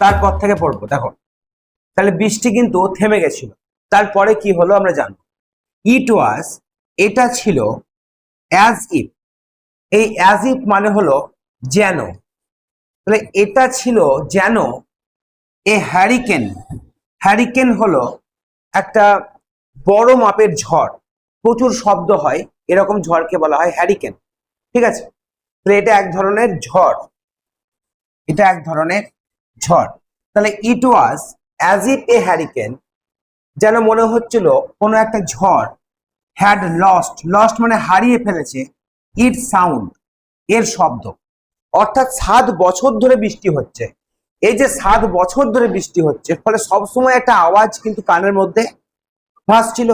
তারপর থেকে পড়ব, দেখো। তাহলে বৃষ্টি কিন্তু থেমে গেছিল। তারপরে কি হলো আমরা জানব। ইট ওয়াজ এটা ছিল অ্যাজ ইফ এই অ্যাজ ইফ মানে হলো যেন। তাহলে এটা ছিল যেন এ হ্যারিকেন হ্যারিকেন হলো একটা বড় মাপের ঝড়। প্রচুর শব্দ হয়, এরকম ঝড়কে বলা হয় হ্যারিকেন ঠিক আছে? তাহলে এটা এক ধরনের ঝড়। এটা এক ধরনের ঝড়। তাহলে it was as if a hurricane যেন মনে হচ্ছিল কোনো একটা ঝড় হ্যাড লস্ট লস্ট মানে হারিয়ে ফেলেছে ইট সাউন্ড এর শব্দ। অর্থাৎ সাত বছর ধরে বৃষ্টি হচ্ছে। এই যে সাত বছর ধরে বৃষ্টি হচ্ছে, ফলে সবসময় একটা আওয়াজ কিন্তু কানের মধ্যে ভাসছিল।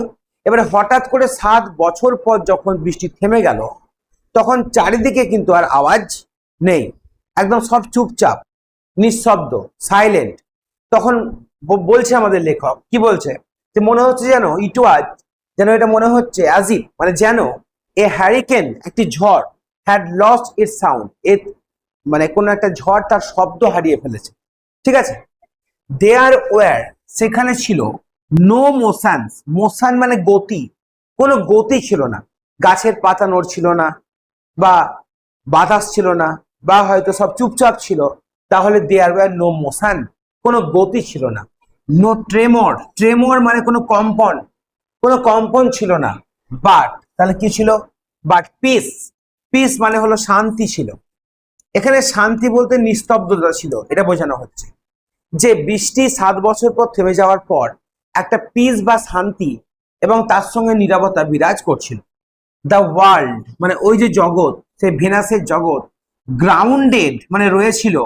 এবারে হঠাৎ করে সাত বছর পর যখন বৃষ্টি থেমে গেল, তখন চারিদিকে কিন্তু আর আওয়াজ নেই। একদম সব চুপচাপ। নিঃশব্দ সাইলেন্ট তখন বলছে আমাদের লেখক, কি বলছে? যে মনে হচ্ছে যেন ইট ওয়াজ, যেন এটা মনে হচ্ছে অ্যাজিপ মানে যেন এ হ্যারিকেন একটি ঝড় had lost it sound a মানে কোনো একটা ঝড় তার শব্দ হারিয়ে ফেলেছে। ঠিক আছে? দেয়ার ওয়ার সেখানে ছিল নো মোশনস মোশন মানে গতি, কোনো গতি ছিল না। গাছের পাতা নড়ছিল না, বা বাতাস ছিল না, বা হয়তো সব চুপচাপ ছিল তাহলে দেয়ার ওয়ার নো মোশন কোনো গতি ছিল না। নো ট্রেমর ট্রেমর মানে কোনো কম্পন কোনো কম্পন ছিল না। বাট তাহলে কি ছিল? বাট পিস পিস মানে হলো শান্তি ছিল। এখানে শান্তি বলতে নিস্তব্ধতা ছিল, এটা বোঝানো হচ্ছে। যে বৃষ্টি সাত বছর পর থেমে যাওয়ার পর একটা পিস বা শান্তি এবং তার সঙ্গে নিরাপত্তা বিরাজ করছিল। দ্য ওয়ার্ল্ড মানে ওই যে জগৎ সে ভেনাসের জগৎ গ্রাউন্ডেড মানে রয়েছিল।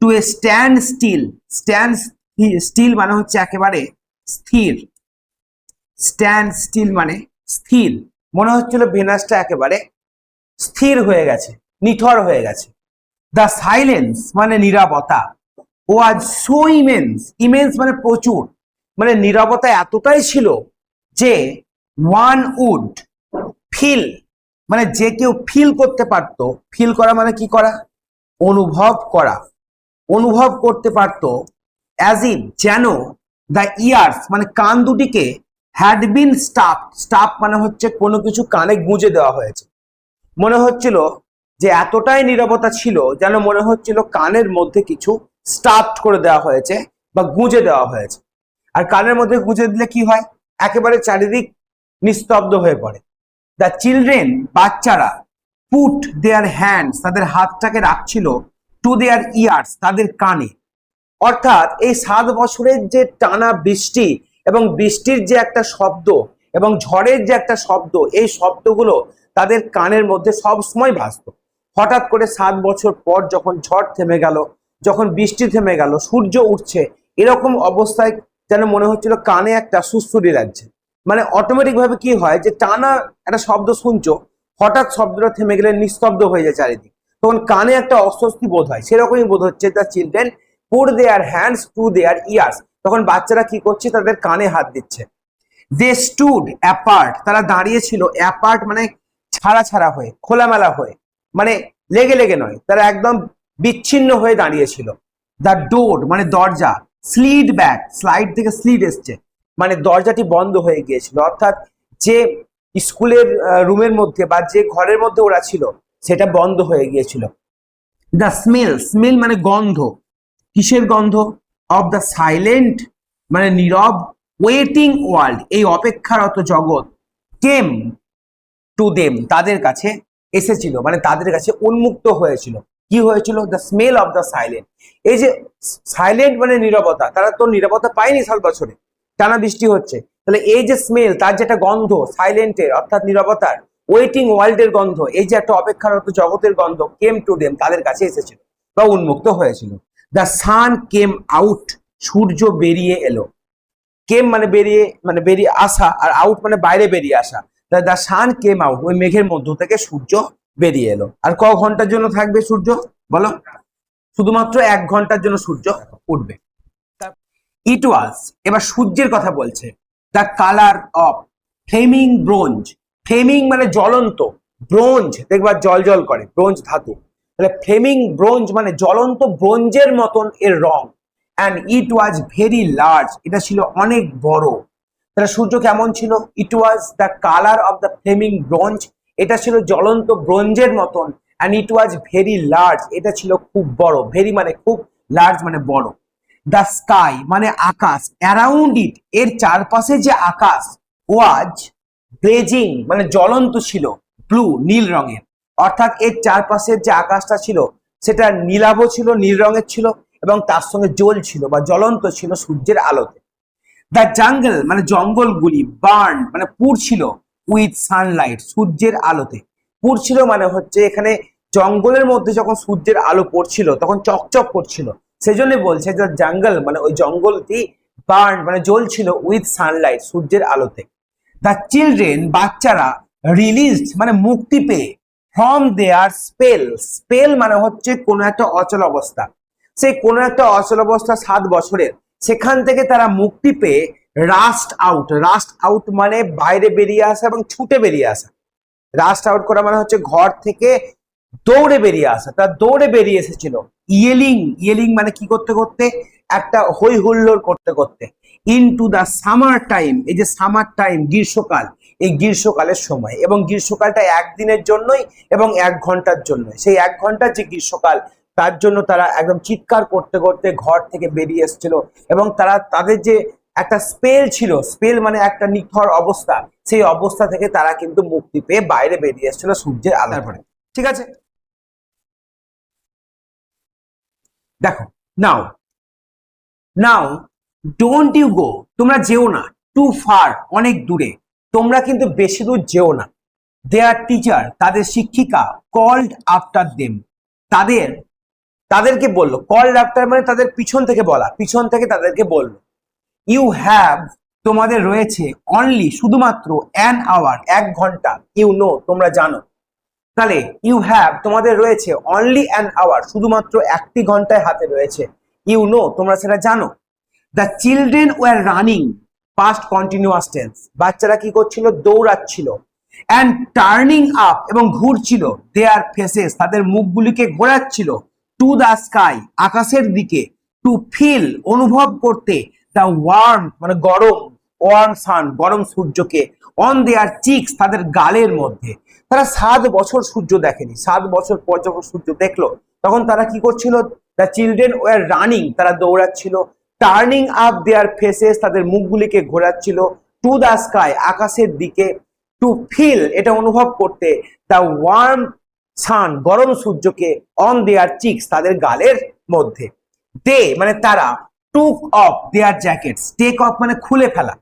To a stand still stand still মানে হচ্ছে একেবারে স্থির। স্ট্যান্ড স্টিল মানে স্থির। মনে হচ্ছিল ভেনাসটা একেবারে স্থির হয়ে গেছে নিথর হয়ে গেছে। দ্য সাইলেন্স মানে নিরাপত্তা ওয়াজ সো ইমেন্স ইমেন্স মানে প্রচুর। মানে নিরাপত্তা এতটাই ছিল যে ওয়ান উড ফিল মানে যে কেউ ফিল করতে পারতো। ফিল করা মানে কি করা? অনুভব করা। অনুভব করতে পারতো অ্যাজ ইফ যেন দ্য ইয়ার্স মানে কান দুটিকে হ্যাড বিন স্টাফ স্টাফ মানে হচ্ছে কোনো কিছু কানে গুঁজে দেওয়া হয়েছে। মনে হচ্ছিল যে এতটাই নীরবতা ছিল যেন মনে হচ্ছিল কানের মধ্যে কিছু স্টাফড করে দেওয়া হয়েছে বা গুঁজে দেওয়া হয়েছে। আর কানের মধ্যে গুঁজে দিলে কি হয়? একেবারে চারিদিক নিস্তব্ধ হয়ে পড়ে। দ্য চিলড্রেন বাচ্চারা পুট দেয়ার হ্যান্ডস তাদের হাতটাকে রাখছিল টু দেয়ার ইয়ার্স তাদের কানে। অর্থাৎ এই সাত বছরের যে টানা বৃষ্টি এবং বৃষ্টির যে একটা শব্দ এবং ঝড়ের যে একটা শব্দ, এই শব্দগুলো তাদের কানের মধ্যে সব সময় ভাসত। হঠাৎ করে সাত বছর পর যখন ঝড় থেমে গেল, যখন বৃষ্টি থেমে গেল, সূর্য উঠছে, এরকম অবস্থায় যেন মনে হচ্ছিল কানে একটা সুস্থুরি লাগছে। মানে অটোমেটিক ভাবে কি হয় যে টানা একটা শব্দ শুনছো, হঠাৎ শব্দটা থেমে গেলে নিস্তব্ধ হয়ে যায় চারিদিক। তখন কানে একটা অস্বস্তি বোধ হয়, সেরকমই বোধ হচ্ছে the children put their hands to their ears তখন বাচ্চারা কি করছে? তাদের কানে হাত দিচ্ছে। দে স্টুড অ্যাপার্ট তারা দাঁড়িয়েছিল অ্যাপার্ট মানে ছাড়া ছাড়া হয়ে, খোলামেলা হয়ে মানে লেগে লেগে নয়। তারা একদম বিচ্ছিন্ন হয়ে দাঁড়িয়েছিল। দ্য ডোর মানে দরজা স্লিড ব্যাক স্লাইড থেকে স্লিড এসছে। মানে দরজাটি বন্ধ হয়ে গিয়েছিল। অর্থাৎ যে স্কুলের রুমের মধ্যে বা যে ঘরের মধ্যে ওরা ছিল সেটা বন্ধ হয়ে গিয়েছিল। দ্য স্মেল স্মেল মানে গন্ধ। কিসের গন্ধ? অফ দ্য সাইলেন্ট মানে নীরব ওয়েটিং ওয়ার্ল্ড এই অপেক্ষারত জগৎ। কেম টু দেম তাদের কাছে এসেছিল মানে তাদের কাছে উন্মুক্ত হয়েছিল। কি হয়েছিল? The smell of the silent এই যে সাইলেন্ট মানে নীরবতা, তারা তো নীরবতা পায়নি সাত বছরে। টানা বৃষ্টি হচ্ছে। তাহলে এই যে স্মেল তার যেটা গন্ধ সাইলেন্টের অর্থাৎ নীরবতার ওয়েটিং ওয়ার্ল্ডের গন্ধ, এই যে একটা অপেক্ষারত জগতের গন্ধ কেম টু দেম তাদের কাছে এসেছিল বা উন্মুক্ত হয়েছিল। দ্য সান কেম আউট সূর্য বেরিয়ে এলো। কেম মানে বেরিয়ে মানে বেরিয়ে আসা, আর আউট মানে বাইরে বেরিয়ে আসা। দ্য সান কেম আউট ওই মেঘের মধ্য থেকে সূর্য বেরিয়ে এলো। আর ক ঘণ্টার জন্য থাকবে সূর্য? বলো। শুধুমাত্র এক ঘণ্টার জন্য সূর্য উঠবে। ইট ওয়াজ এবার সূর্যের কথা বলছে। The colour of flaming bronze flaming মানে জ্বলন্ত, ব্রোঞ্জ, দেখবা জল জল করে, ব্রোঞ্জ ধাতু। তাহলে ফ্লেমিং ব্রোঞ্জ মানে জ্বলন্ত ব্রোঞ্জের মতন এর রং। And it was very large এটা ছিল অনেক বড়। তাহলে সূর্য কেমন ছিল? It was the colour of the flaming bronze এটা ছিল জ্বলন্ত ব্রোঞ্জের মতন। And it was very large এটা ছিল খুব বড়। ভেরি মানে খুব লার্জ মানে বড়। দ্য স্কাই মানে আকাশ অ্যারাউন্ড ইট এর চারপাশে যে আকাশ ওয়াজ ব্লেজিং মানে জ্বলন্ত ছিল, ব্লু, নীল রঙের। অর্থাৎ এর চারপাশের যে আকাশটা ছিল সেটা নীলাভ ছিল, নীল রঙের ছিল এবং তার সঙ্গে জ্বল ছিল বা জ্বলন্ত ছিল সূর্যের আলোতে। দ্য জাঙ্গল মানে জঙ্গলগুলি, বার্ন মানে পুড়ছিল উইথ সানলাইট, সূর্যের আলোতে। পুড়ছিল মানে হচ্ছে এখানে জঙ্গলের মধ্যে যখন সূর্যের আলো পড়ছিল, তখন চকচক করছিল। সেই জন্য বলছে জঙ্গল মানে ওই জঙ্গলটি বার্ন মানে জ্বলছিল উইথ সানলাইট, সূর্যের আলোতে। দ্য চিলড্রেন বাচ্চারা রিলিজড মানে মুক্তি পেয়ে ফ্রম দেয়ার স্পেল স্পেল মানে হচ্ছে কোনো একটা অচল অবস্থা। সেই কোনো একটা অচল অবস্থা সাত বছরের, সেখান থেকে তারা মুক্তি পেয়ে রাস্ট আউট রাস্ট আউট মানে বাইরে বেরিয়ে আসা এবং ছুটে বেরিয়ে আসা। রাস্ট আউট করা মানে হচ্ছে ঘর থেকে দৌড়ে বেরিয়ে আসা তারা দৌড়ে বেরিয়ে এসেছিল। ইয়েলিং ইয়েলিং মানে কি করতে করতে, একটা হৈ হুল্লোড় করতে করতে। Into the summer time এই যে সামার টাইম গ্রীষ্মকাল, এই গ্রীষ্মকালের সময় এবং গ্রীষ্মকালটা একদিনের জন্যই এবং এক ঘণ্টার জন্য সেই এক ঘণ্টার যে গ্রীষ্মকাল, তার জন্য তারা একদম চিৎকার করতে করতে ঘর থেকে বেরিয়ে এসেছিল এবং তারা তাদের যে একটা স্পেল ছিল স্পেল মানে একটা নিথর অবস্থা, সেই অবস্থা থেকে তারা কিন্তু মুক্তি পেয়ে বাইরে বেরিয়ে এসেছিল সূর্যের আলোর পরে ঠিক আছে? দেখো নাও নাও ডোন্ট ইউ গো তোমরা যেও না। টু ফার অনেক দূরে। তোমরা কিন্তু বেশি দূর যেও না। দেয়ার টিচার তাদের শিক্ষিকা কল্ড আফটার দেম তাদের, তাদেরকে বলল। কল্ড আফটার মানে তাদের পিছন থেকে বলা। পিছন থেকে তাদেরকে বলল। ইউ হ্যাভ তোমাদের রয়েছে অনলি শুধুমাত্র অ্যান আওয়ার এক ঘণ্টা। ইউ নো তোমরা জানো। তাহলে ইউ হ্যাভ তোমাদের রয়েছে অনলি অ্যান আওয়ার শুধুমাত্র একটি ঘন্টায় হাতে রয়েছে। ইউ নো তোমরা সেটা জানো। The children were running past continuous tense বাচ্চারা কি করছিল? দৌড়াচ্ছিল অ্যান্ড টার্নিং আপ এবং ঘুরছিল। দেয়ার ফেসেস তাদের মুখগুলিকে ঘোরাচ্ছিল টু দ্য স্কাই আকাশের দিকে টু ফিল অনুভব করতে। দ্য ওয়ার্ম মানে গরম ওয়ার্ম সান গরম সূর্যকে অন দেয়ার চিক্স তাদের গালের মধ্যে। তারা সাত বছর সূর্য দেখেনি। সাত বছর পর যখন সূর্য দেখল, তখন তারা কি করছিল? দ্য চিলড্রেন ওয়ার রানিং তারা দৌড়াচ্ছিল টার্নিং আপ দেয়ার ফেসেস তাদের মুখগুলিকে ঘোরাচ্ছিল টু দ্য স্কাই আকাশের দিকে টু ফিল এটা অনুভব করতে। দ্য ওয়ার্ম সান গরম সূর্যকে অন দেয়ার চিক্স তাদের গালের মধ্যে। দে মানে তারা took off their jackets take off মানে খুলে ফেলা।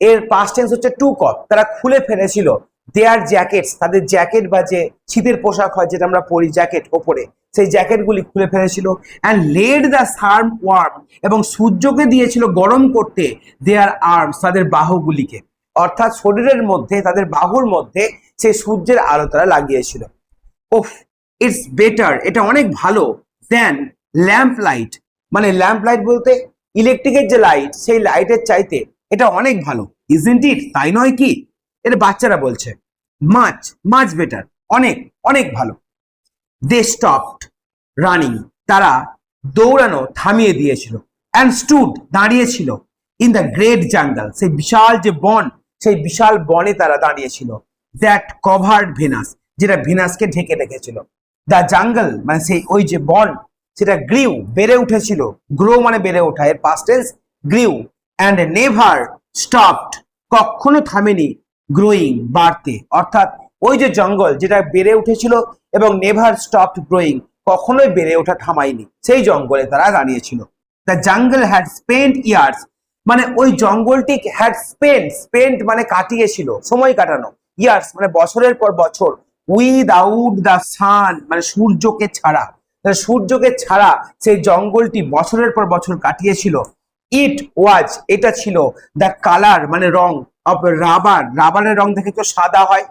এর পাস্ট টেন্স হচ্ছে টুক অফ তারা খুলে ফেলেছিল। দেয়ার জ্যাকেটস তাদের জ্যাকেট বা যে শীতের পোশাক হয় যেটা আমরা পরি জ্যাকেট ওপরে, সেই জ্যাকেটগুলি খুলে ফেলেছিল and let the sun warm এবং সূর্যকে দিয়েছিল গরম করতে দেয়ার আর্মস তাদের বাহুগুলিকে। অর্থাৎ শরীরের মধ্যে, তাদের বাহুর মধ্যে সেই সূর্যের আলো তারা লাগিয়েছিল। ওফ ইটস বেটার এটা অনেক ভালো দেন ল্যাম্প লাইট মানে ল্যাম্প লাইট বলতে ইলেকট্রিকের যে লাইট সেই লাইটের চাইতে এটা অনেক ভালো। ইজেন্ট ইট তাই নয় কি? এটা বাচ্চারা বলছে মাছ মাছ বেটার অনেক অনেক ভালো। দে স্টপড রানিং তারা দৌড়ানো থামিয়ে দিয়েছিল অ্যান্ড স্টুড দাঁড়িয়েছিল ইন দ্য গ্রেট জাঙ্গল সেই বিশাল যে বন, সেই বিশাল বনে তারা দাঁড়িয়েছিল। দ্যাট কভার্ড ভেনাস যেটা ভেনাসকে ঢেকে রেখেছিল। দ্য জাঙ্গল মানে সেই ওই যে বন, সেটা গ্রিউ বেড়ে উঠেছিল। গ্রো মানে বেড়ে ওঠা, এর past tense grew and never stopped কখনো থামেনি। গ্রোয়িং বাড়তে। অর্থাৎ ওই যে জঙ্গল যেটা বেড়ে উঠেছিল এবং নেভার স্টপড গ্রোয়িং কখনোই বেড়ে ওঠা থামায়নি। সেই জঙ্গলে তারা দাঁড়িয়েছিল। The jungle had spend years মানে ওই জঙ্গলটি হ্যাড স্পেন্ড স্পেন্ড মানে কাটিয়েছিল, সময় কাটানো। ইয়ার্স মানে বছরের পর বছর। উইদাউট দ্য সান মানে সূর্যকে ছাড়া। সূর্যকে ছাড়া সেই জঙ্গলটি বছরের পর বছর কাটিয়েছিল। ইট ওয়াজ এটা ছিল দ্য কালার মানে রং। রাবার রাবারের রং দেখে তো সাদা হয়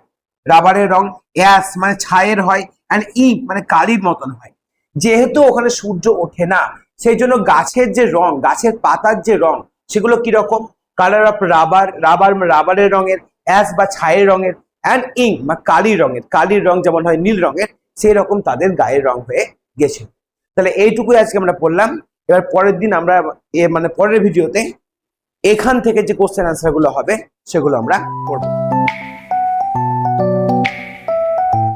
রাবারের রং অ্যাস মানে ছায়ের হয় অ্যান্ড ই মানে কালির মতন হয়। যেহেতু ওখানে সূর্য ওঠে না, সেই জন্য গাছের যে রং, গাছের পাতার যে রং, সেগুলো কীরকম? কালার অফ রাবার রাবার রাবারের রঙের অ্যাস বা ছায়ের রঙের অ্যান্ড ইং বা কালির রঙের, কালির রং যেমন হয় নীল রঙের, সেই রকম তাদের গায়ের রং হয়ে গেছে। তাহলে এইটুকুই আজকে আমরা পড়লাম। এবার পরের দিন আমরা এ মানে পরের ভিডিওতে এখান থেকে যে কোশ্চেন অ্যান্সারগুলো হবে সেগুলো আমরা করব।